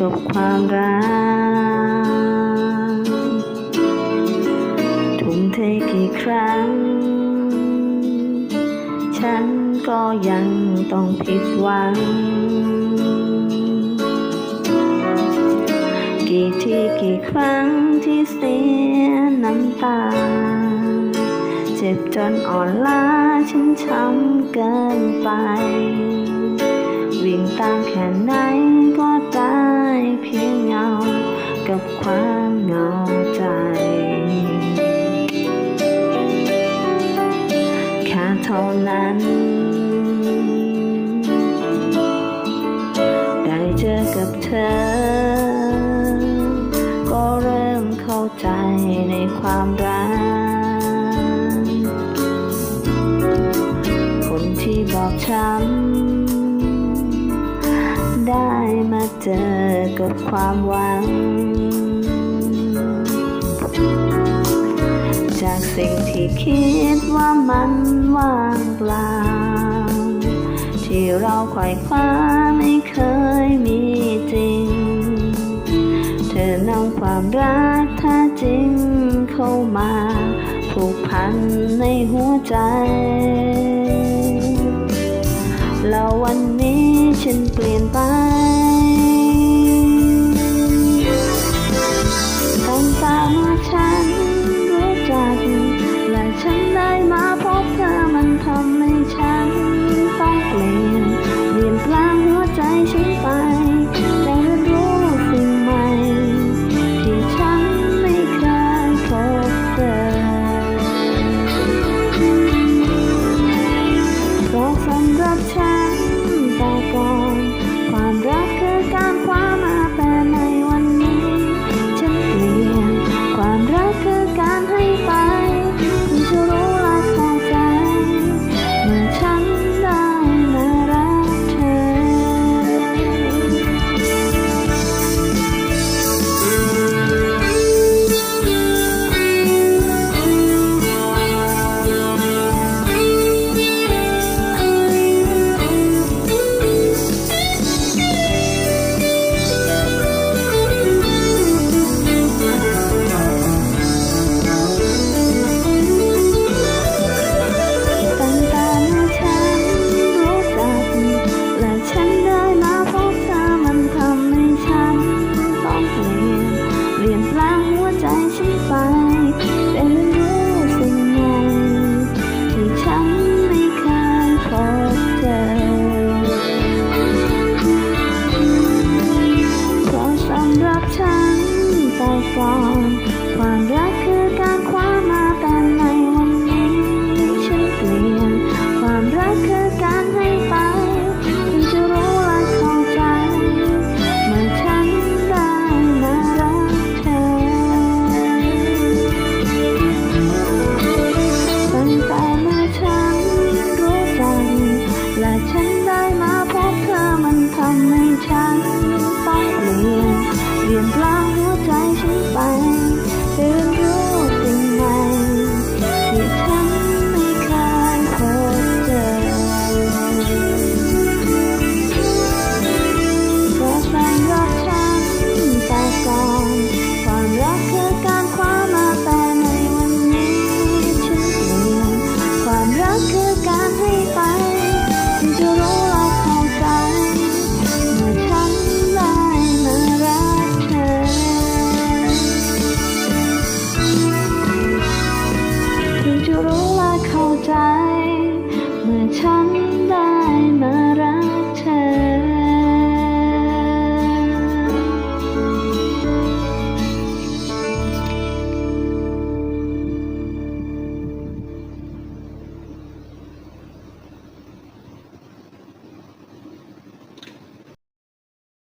กับความรักทุ่มเทกี่ครั้ง ฉันก็ยังต้องผิดหวัง กี่ที่กี่ครั้งที่เสียน้ำตา เจ็บจนอ่อนล้าฉันช้ำเกินไป วิ่งตามแค่ไหน ความเหงาใจ แค่เท่านั้น ได้เจอกับเธอ ก็เริ่มเข้าใจในความรัก คนที่บอกฉันได้มาเจอกับความหวัง จากสิ่งที่คิดว่ามันว่างเปล่า ที่เราคอยคว้าไม่เคยมีจริง เธอนำความรักแท้จริงเข้ามา ผูกพันในหัวใจ กับฉันไปก่อนความรักคือ